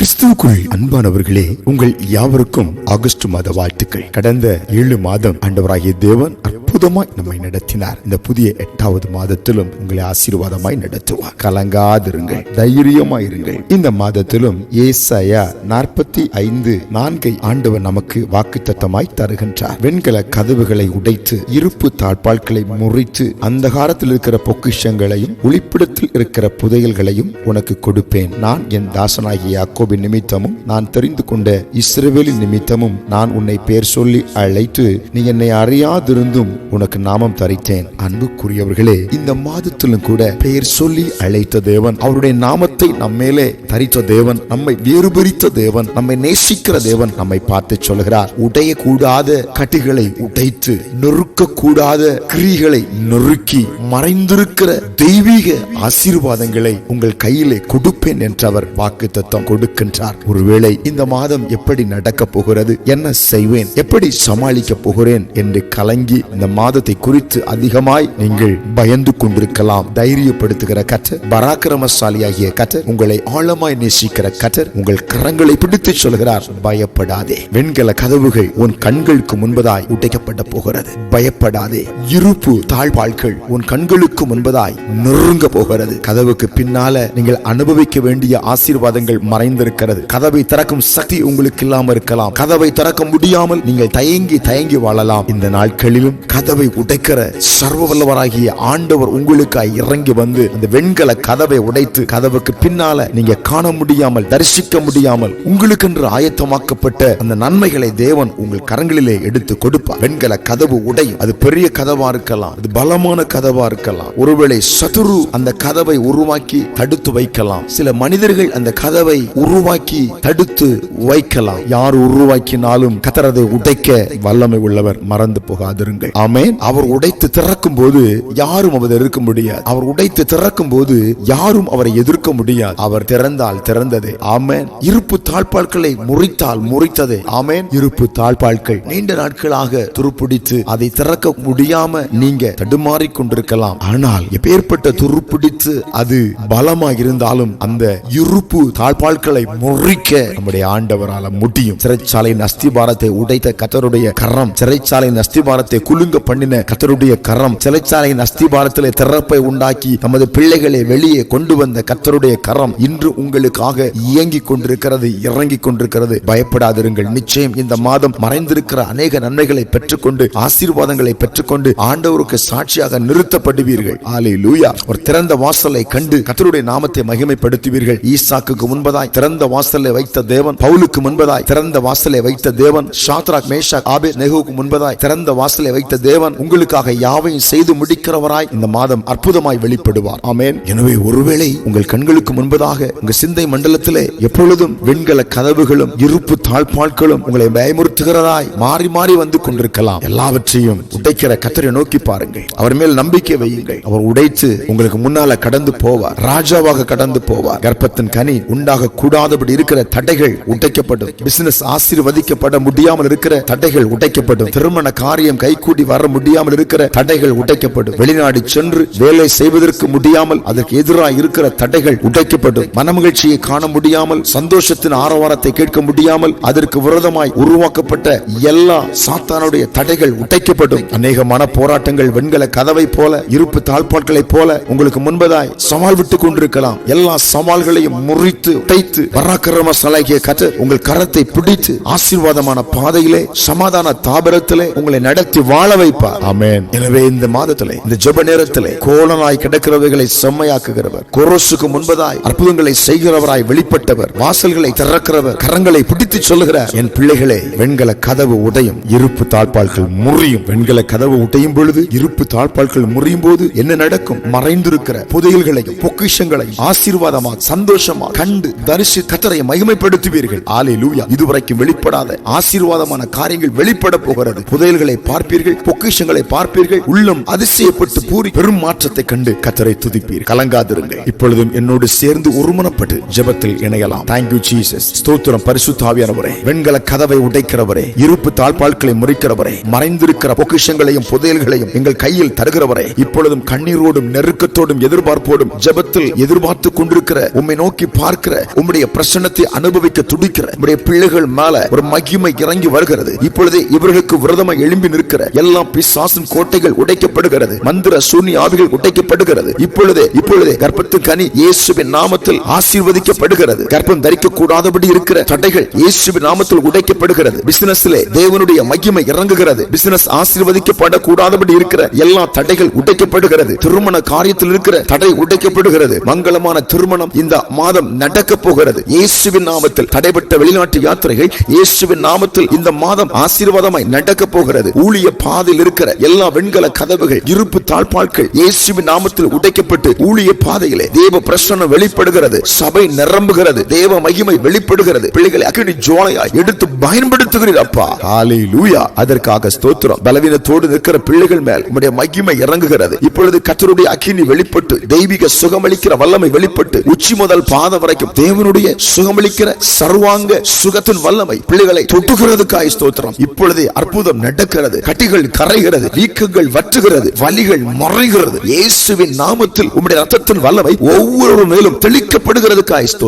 கிறிஸ்துவுக்குள் அன்பானவர்களே உங்கள் யாவருக்கும் ஆகஸ்ட் மாத வாழ்த்துக்கள். கடந்த ஏழு மாதம் ஆண்டவராகிய தேவன் அற்புதமாய் நம்மை நடத்தினார். இந்த புதிய எட்டாவது மாதத்திலும் உங்களை ஆசீர்வாதமாய் நடத்துவார். கலங்காதிருங்கள். தைரியமாயிருங்கள் இந்த மாதத்திலும் ஏசாயா நாற்பத்தி ஐந்து நான்கை ஆண்டவர் நமக்கு வாக்குத்தத்தமாய் தருகின்றார். வெண்கல கதவுகளை உடைத்து இருப்பு தாழ்பால்களை முறித்து அந்த காலத்தில் இருக்கிற பொக்கிஷங்களையும் ஒளிப்பிடத்தில் இருக்கிற புதையல்களையும் உனக்கு கொடுப்பேன். நான் என் தாசனாகிய யாக்கோபின் நிமித்தமும் நான் தெரிந்து கொண்ட இஸ்ரேவேலின் நிமித்தமும் நான் உன்னை பேர் சொல்லி அழைத்து நீ என்னை அறியாதிருந்தும் உனக்கு நாமம் தரித்தேன். அன்புக்குரியவர்களே இந்த மாதத்திலும் கூட பெயர் சொல்லி அழைத்த தேவன் அவருடைய நாமத்தை நம்மேலே தரித்த தேவன் நம்மை வேறுபறித்த தேவன் நம்மை நேசிக்கிற தேவன் நம்மை பார்த்து சொல்கிறார். உடைய கூடாத கட்டுகளை உடைத்து நொறுக்க கூடாத கிரிகளை நொறுக்கி மறைந்திருக்கிற தெய்வீக ஆசீர்வாதங்களை உங்கள் கையிலே கொடுப்பேன் என்று அவர் வாக்கு தத்துவம் கொடுக்கின்றார். ஒருவேளை இந்த மாதம் எப்படி நடக்க போகிறது என்ன செய்வேன் எப்படி சமாளிக்க போகிறேன் என்று கலங்கி இந்த மாதத்தை குறித்து அதிகமாய் நீங்கள் பயந்து கொண்டிருக்கலாம். தைரியப்படுத்துகிற கற்றர் பராக்கிரமசாலியாகிய கற்றர் உங்களை ஆழமாய் நேசிக்கிற கற்றர் உங்கள் கரங்களை பிடித்து சொல்கிறார். பயப்படாதே. வெண்கல கதவுகள் உன் கண்களுக்கு முன்பதாய் உடைக்கப்பட போகிறது. பயப்படாதே. இருப்பு தாழ்பாள்கள் உன் கண்களுக்கு முன்பதாய் நொறுங்க போகிறது. கதவுக்கு பின்னால நீங்கள் அனுபவிக்க வேண்டிய ஆசீர்வாதங்கள் மறைந்திருக்கிறது. கதவை திறக்கும் சக்தி உங்களுக்கு இல்லாமல் இருக்கலாம். கதவை திறக்க முடியாமல் நீங்கள் தயங்கி தயங்கி வாழலாம். இந்த நாட்களிலும் கதவை உடைக்கிற சர்வ வல்லவராகிய ஆண்டவர் உங்களுக்காய் இறங்கி வந்து அந்த வெண்கல கதவை உடைத்து கதவுக்கு பின்னால நீங்க காண முடியாமல் தரிசிக்க முடியாமல் உங்களுக்கென்று ஆயத்தமாக்கப்பட்ட அந்த நன்மைகளை தேவன் உங்கள் கரங்களிலே எடுத்து கொடுப்பார். வெண்கல கதவு உடையும் அது பெரிய கதவா இருக்கலாம் அது பலமான கதவா இருக்கலாம். ஒருவேளை சதுரு அந்த கதவை உருவாக்கி தடுத்து வைக்கலாம். சில மனிதர்கள் அந்த கதவை உருவாக்கி தடுத்து வைக்கலாம். யார் உருவாக்கினாலும் கதறதை உடைக்க வல்லமை உள்ளவர் மறந்து போகாதிருங்கள். ஆமென். அவர் உடைத்து திறக்கும் போது யாரும் அவர் எதிர்க்க முடியாது. அவர் உடைத்து திறக்கும் போது யாரும் அவரை எதிர்க்க முடியாது. அவர் திறந்தால் திறந்ததே. ஆமேன். இருப்பு தாழ்பால்களை முறித்தால் முறித்ததே. ஆமேன். இருப்பு தாழ்பால்கள் நீண்ட நாட்களாக துருப்பிடித்து அதை திறக்க முடியாம நீங்க தடுமாறி கொண்டிருக்கலாம். ஆனால் எப்பேற்பட்ட துருப்பிடித்து அது பலமா இருந்தாலும் அந்த இருப்பு தாழ்பால்களை முறிக்க நம்முடைய ஆண்டவரால முடியும். சிறைச்சாலையின் அஸ்திபாரத்தை உடைத்த கத்தருடைய கரம் சிறைச்சாலையின் அஸ்திபாரத்தை குலுங்க பண்ணின கத்தருடைய கரம் சிலைச்சாலையின் அஸ்திபாரத்திலே திறப்பை உண்டாக்கி நமது பிள்ளைகளை வெளியே கொண்டு வந்த கத்தருடைய கரம் இன்று உங்களுக்காக இயங்கிக் கொண்டிருக்கிறது இறங்கிக் கொண்டிருக்கிறது. பயப்படாதிருங்கள். நிச்சயம் இந்த மாதம் மறைந்திருக்கிற அநேக நன்மைகளை பெற்றுக்கொண்டு ஆசீர்வாதங்களை பெற்றுக்கொண்டு ஆண்டவருக்கு சாட்சியாக நிறுத்தப்படுவீர்கள். ஆலே லூயா ஒரு திறந்த வாசலை கண்டு கத்தருடைய நாமத்தை மகிமைப்படுத்துவீர்கள். ஈசாக்கு முன்பதாய் திறந்த வாசலை வைத்த தேவன் பவுலுக்கு முன்பதாய் திறந்த வாசலை வைத்த தேவன் ஷாத்ராக் மேஷாக் ஆபே நெஹுக்கு முன்பதாய் திறந்த வாசலை வைத்த தேவன் தேவன் உங்களுக்காக யாவையும் செய்து முடிக்கிறவராய் இந்த மாதம் அற்புதமாய் வெளிப்படுவார். ஆமேன். எனவே ஒருவேளை உங்கள் கண்களுக்கு முன்பதாக உங்க சிந்தை மண்டலத்திலே எப்பொழுதும் வெண்கல கதவுகளும் இருப்பு தாழ்பாட்களும் உங்களை பயமுறுத்துகிறதாய் மாறி மாறி வந்து கொண்டிருக்கலாம். எல்லாவற்றையும் உடைக்கிற கத்தரை நோக்கி பாருங்கள். அவர் மேல் நம்பிக்கை வையுங்கள். அவர் உடைத்து உங்களுக்கு முன்னால கடந்து போவார். ராஜாவாக கடந்து போவார். கர்ப்பத்தின் கனி உண்டாக கூடாதபடி இருக்கிற தடைகள் உடைக்கப்படும். பிசினஸ் ஆசீர்வதிக்கப்பட முடியாமல் இருக்கிற தடைகள் உடைக்கப்படும். திருமண காரியம் கைகூடி வர முடியாமல் இருக்கிற தடைகள் உடைக்கப்படும். வெளிநாடு சென்று வேலை செய்வதற்கு முடியாமல் அதற்கு எதிராக இருக்கிற தடைகள் உடைக்கப்படும். மனமகிழ்ச்சியை காண முடியாமல் சந்தோஷத்தின் ஆரவாரத்தை கேட்க முடியாமல் அதற்கு விரதமாய் உருவாக்கப்பட்ட எல்லா சாத்தானுடைய தடைகள் உடைக்கப்படும். அநேக மன போராட்டங்கள் வெண்கல கதவை போல இருப்பு தாழ்பாட்களை போல உங்களுக்கு முன்பதாய் சவால் விட்டு கொண்டிருக்கலாம். எல்லா சவால்களையும் முறித்து உடைத்து பராக்கிரம சலாகிய கற்று உங்கள் கரத்தை பிடித்து ஆசீர்வாதமான பாதையிலே சமாதான தாபரத்திலே உங்களை நடத்தி வாழவை ஆமென். எனவே இந்த மாதத்திலே இந்த ஜெப நேரத்திலே கோலனாய் கிடக்கிறவைகளை செம்மையாக்குகிறவர் கொரோசுக்கு முன்பதாய் அற்புதங்களை செய்கிறவராய் வெளிப்பட்டவர் வாசல்களை திறக்கிறவர் கரங்களை பிடித்து சொல்லுகிறார். என் பிள்ளைகளே வெண்கல கதவு உடையும் இருப்பு தாழ்பால்கள் முறியும். வெண்கல கதவு உடையும் பொழுது இருப்பு தாழ்பால்கள் முறியும் போது என்ன நடக்கும்? மறைந்திருக்கிற புதையல்களையும் பொக்கிஷங்களையும் ஆசீர்வாதமா சந்தோஷமா கண்டு தரிசி கத்தரை மகிமைப்படுத்துவீர்கள். ஆலே லூயா இதுவரைக்கும் வெளிப்படாத ஆசீர்வாதமான காரியங்கள் வெளிப்பட போகிறது. புதையல்களை பார்ப்பீர்கள் பொக்கிஷங்களை பார்ப்பீர்கள். உள்ளம் அதிசயப்பட்டு பூரி. பெரும் மாற்றத்தை கண்டு கத்தரை துதிப்பீர். கலங்காதிருங்கள். இப்பொழுதும் என்னோடு சேர்ந்து ஒருமனப்பட்டு ஜபத்தில் இணையலாம். தேங்க்யூ ஜீசஸ் ஸ்தோத்திரம் பரிசுத்தாவியானவரே வெண்கல கதவை உடைக்கிறவரே. இருப்பு தாழ்பால்களை முறிக்கிறவரே. மறைந்திருக்கிற பொக்கிஷங்களையும் புதையல்களையும் எங்கள் கையில் தருகிறவரே. இப்பொழுதும் கண்ணீரோடும் நெருக்கத்தோடும் எதிர்பார்ப்போடும் ஜபத்தில் எதிர்பார்த்து கொண்டிருக்கிற உம்மை நோக்கி பார்க்கிற உம்முடைய பிரசன்னத்தை அனுபவிக்க துடிக்கிற உம்முடைய பிள்ளைகள் மேல ஒரு மகிமை இறங்கி வருகிறது. இப்பொழுதே இவர்களுக்கு விரதமாய் எழும்பி நிற்கிற எல்லா பிசாசின் கோட்டைகள் உடைக்கப்படுகிறது. மந்திர சூனி ஆவிகள் உடைக்கப்படுகிறது. இப்பொழுதே இப்பொழுதே கர்ப்பத்து கனி இயேசுவின் நாமத்தில் ஆசீர்வதிக்கப்படுகிறது. கர்ப்பம் தரிக்க கூடாதபடி இருக்கிற தடைகள் இயேசுவின் நாமத்தில் உடைக்கப்படுகிறது. பிசினஸ்ல தேவனுடைய மகிமை இறங்குகிறது. பிசினஸ் ஆசீர்வதிக்கப்படக்கூடாதபடி இருக்கிற எல்லா தடைகள் உடைக்கப்படுகிறது. திருமண காரியத்தில் இருக்கிற தடை உடைக்கப்படுகிறது. மங்களமான திருமணம் இந்த மாதம் நடக்க போகிறது. இயேசுவின் நாமத்தில் தடைபட்ட வெளிநாட்டு யாத்திரைகள் இயேசுவின் நாமத்தில் இந்த மாதம் ஆசீர்வாதமாய் நடக்க போகிறது. ஊழிய பாதையில் இருக்கிற எல்லா வெண்கல கதவுகள் இருப்பு தாழ்பாட்கள் இயேசுவின் நாமத்தில் உடைக்கப்பட்டு ஊழிய பாதையிலே தேவ பிரசனம் வெளிப்படுகிறது. சபை நிரம்புகிறது. தேவ மகிமை வெளிப்படுகிறது. பிள்ளைகளை அக்கினி ஜோலையாய் எடுத்து பயன்படுத்துகிறீர் அப்பா. ஹalleluya. அதற்காக ஸ்தோத்திரம். பலவீனத்தோடு நிற்கிற பிள்ளைகள் மேல் உடைய மகிமை இறங்குகிறது. இப்பொழுது கத்தருடைய அக்கினி வெளிப்பட்டு தெய்வீக சுகமளிக்கிற வல்லமை வெளிப்பட்டு உச்சி முதல் பாதம் வரைக்கும் தேவனுடைய சுகமளிக்கிற சர்வாங்க சுகத்தின் வல்லமை பிள்ளைகளை தொட்டுகிறதுக்காய் ஸ்தோத்திரம். இப்பொழுதே அற்புதம் நடக்கிறது. கட்டிகள் கரைகிறது வீக்கங்கள் வற்றுகிறது. வலிகள் மறைகிறது. இயேசுவின் நாமத்தில் உம்முடைய ரத்தத்தின் வல்லமை ஒவ்வொரு மேலும் தெளிக்கப்படுகிறது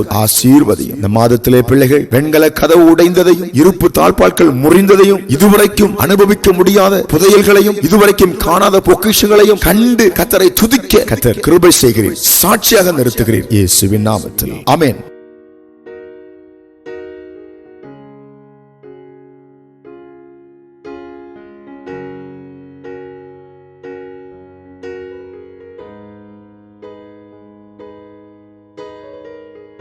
ஆசீர்வதியும். இந்த மாதத்திலே பிள்ளைகள் வெண்கல கதவு உடைந்ததையும் இருப்பு தாழ்பாட்கள் முறிந்ததையும் இதுவரைக்கும் அனுபவிக்க முடியாத புதையல்களையும் இதுவரைக்கும் காணாத பொக்கிஷங்களையும் கண்டு கத்தரை துதிக்க கத்தர் கிருபை செய்கிறீர். சாட்சியாக நிறுத்துகிறீர். இயேசுவின் நாமத்தில். அமேன்